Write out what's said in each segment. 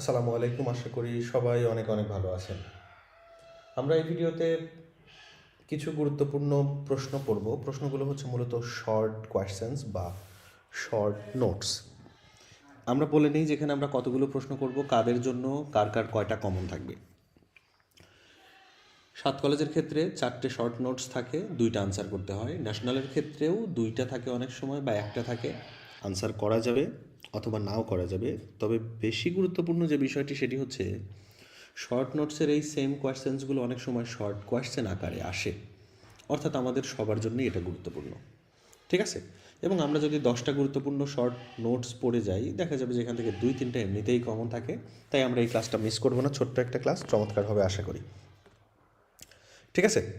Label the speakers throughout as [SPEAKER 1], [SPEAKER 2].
[SPEAKER 1] আসসালামু আলাইকুম, আশা করি সবাই অনেক অনেক ভালো আছেন। আমরা এই ভিডিওতে কিছু গুরুত্বপূর্ণ প্রশ্ন পড়ব প্রশ্নগুলো হচ্ছে মূলত শর্ট কোয়েশ্চেন্স বা শর্ট নোটস আমরা বলে নিই যেখানে আমরা কতগুলো প্রশ্ন করব, কাদের জন্য কার কার কয়টা কমন থাকবে। সাত কলেজের ক্ষেত্রে চারটে শর্ট নোটস থাকে, দুইটা আনসার করতে হয়। ন্যাশনালের ক্ষেত্রেও দুইটা থাকে অনেক সময় বা একটা থাকে। আনসার করা যাবে। অথবা নাও করা যাবে। তবে বেশি গুরুত্বপূর্ণ যে বিষয়টি সেটি হচ্ছে শর্ট নোটসের এই সেম কোয়েশ্চেন্সগুলো অনেক সময় শর্ট কোয়েশ্চেন আকারে আসে। অর্থাৎ আমাদের সবার জন্যই এটা গুরুত্বপূর্ণ। ঠিক আছে? এবং আমরা যদি দশটা গুরুত্বপূর্ণ শর্ট নোটস পড়ে যাই, দেখা যাবে যে এখান থেকে দুই, তিনটা এমনিতেই কমন থাকে। তাই আমরা এই ক্লাসটা মিস করব না। ছোট্ট একটা ক্লাস চমৎকার হবে আশা করি। ঠিক আছে?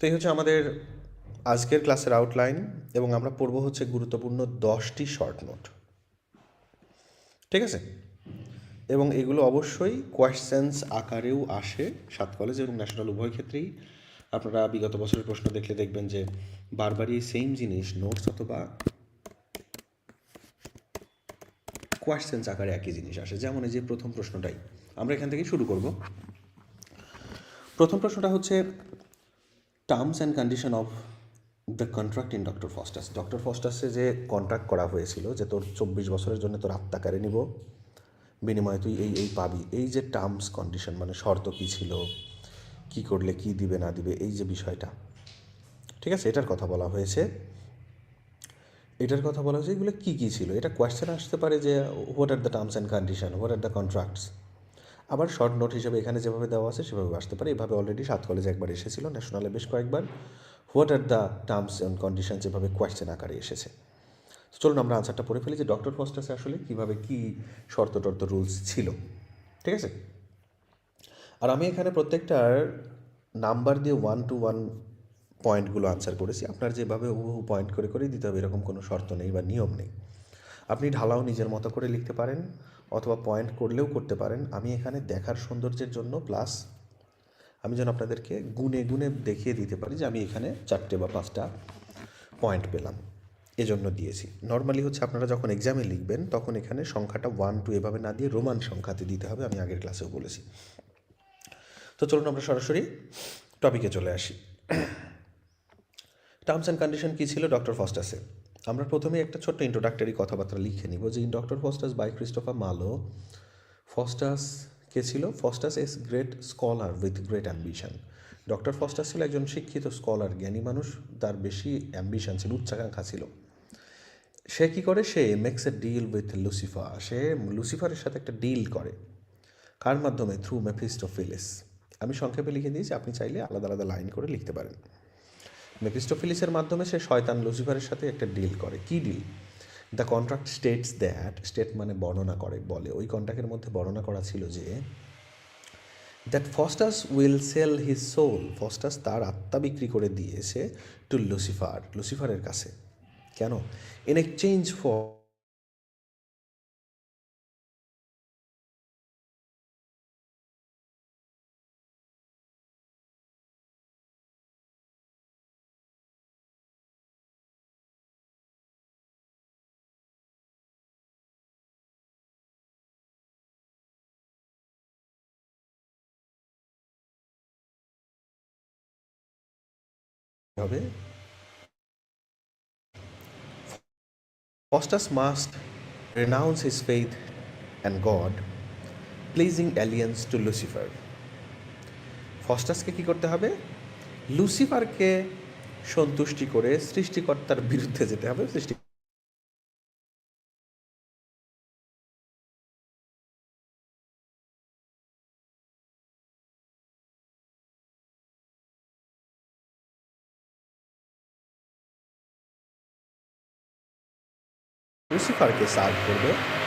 [SPEAKER 1] তো এই হচ্ছে আমাদের আজকের ক্লাসের আউটলাইন এবং আমরা পড়ব হচ্ছে গুরুত্বপূর্ণ দশটি শর্ট নোট ঠিক আছে? এবং এগুলো অবশ্যই কোয়েশ্চেন্স আকারেও আসে সাত কলেজ এবং ন্যাশনাল উভয় ক্ষেত্রেই। আপনারা বিগত বছরের প্রশ্ন দেখলে দেখবেন যে বারবারই সেম জিনিস নোটস অথবা কোয়েশ্চেন্স আকারে একই জিনিস আসে। যেমন এই যে প্রথম প্রশ্নটাই, আমরা এখান থেকে শুরু করব। প্রথম প্রশ্নটা হচ্ছে terms and condition of the contract in doctor Faustus doctor ফস্টাসে যে কন্ট্রাক্ট করা হয়েছিল যে তোর চব্বিশ বছরের জন্য তোর আত্মা কারে নিব, বিনিময়ে তুই এই এই পাবি। এই যে টার্মস কন্ডিশন মানে শর্ত কী ছিল, কি করলে কি দিবে, না দিবে, এই যে বিষয়টা। ঠিক আছে? এটার কথা বলা হয়েছে। এটার কথা বলা হয়েছে, এগুলো কী কী ছিল? এটা কোয়েশ্চেন আসতে পারে যে what are the terms and condition what are the contracts আবার শর্ট নোট হিসেবে এখানে যেভাবে দেওয়া আছে, সেভাবে আসতে পারে। এভাবে অলরেডি সাত কলেজে একবার এসেছিল ন্যাশনালে বেশ কয়েকবার। What are the terms and condition যেভাবে কোয়েশ্চেন আকারে এসেছে। চলুন আমরা আনসারটা পড়ে ফেলি যে ডক্টর ফস্টাসে আসলে কীভাবে কী শর্ত টর্ত রুলস ছিল। ঠিক আছে? আর আমি এখানে প্রত্যেকটার নাম্বার দিয়ে ওয়ান টু ওয়ান পয়েন্টগুলো আনসার করেছি। আপনার যেভাবে হুবহু পয়েন্ট করে করেই দিতে হবে, এরকম কোনো শর্ত নেই বা নিয়ম নেই। আপনি ঢালাও নিজের মতো করে লিখতে পারেন অথবা পয়েন্ট করলেও করতে পারেন। আমি এখানে দেখার সৌন্দর্যের জন্য প্লাস আমি যেন আপনাদেরকে গুনে গুনে দেখিয়ে দিতে পারি যে আমি এখানে চারটে বা পাঁচটা পয়েন্ট পেলাম। এজন্য দিয়েছি। নর্মালি হচ্ছে আপনারা যখন এক্সামে লিখবেন, তখন এখানে সংখ্যাটা ওয়ান টু এভাবে না দিয়ে রোমান সংখ্যাতে দিতে হবে, আমি আগের ক্লাসেও বলেছি। তো চলুন আমরা সরাসরি টপিকে চলে আসি। টার্মস অ্যান্ড কন্ডিশন কী ছিল? ডক্টর ফস্টাসে আমরা প্রথমে একটা ছোট্ট ইন্ট্রোডাক্টরি কথাবার্তা লিখে নিব যে doctor Faustus by Christopher Marlowe Faustus কে ছিল? Faustus is great scholar with great ambition. Doctor Faustus ছিল একজন শিক্ষিত স্কলার, জ্ঞানী মানুষ, তার বেশি অ্যাম্বিশন ছিল, উচ্চাকাঙ্ক্ষা ছিল। সে কী করে? সে makes a deal with Lucifer সে লুসিফারের সাথে একটা ডিল করে। কার মাধ্যমে? থ্রু মেফিস্টোফিলিস আমি সংক্ষেপে লিখে দিয়েছি, আপনি চাইলে আলাদা আলাদা লাইন করে লিখতে পারেন। মেফিস্টোফিলিসের মাধ্যমে সে শয়তান লুসিফারের সাথে একটা ডিল করে। কি deal the contract states that state মানে বর্ণনা করে, বলে। ওই কন্ট্রাক্টের মধ্যে বর্ণনা করা ছিল যে that Faustus will sell his soul Faustus তার আত্মা বিক্রি করে দিয়েছে টু লুসিফার লুসিফারের কাছে। কেন? ইন এক্সচেঞ্জ ফর হবে? Faustus must renounce his faith and god pledging allegiance to Lucifer ফস্টাসকে কি করতে হবে? লুসিফারকে সন্তুষ্টি করে সৃষ্টিকর্তার বিরুদ্ধে যেতে হবে, সৃষ্টি লুসিফারকে সার্ভ করবে এই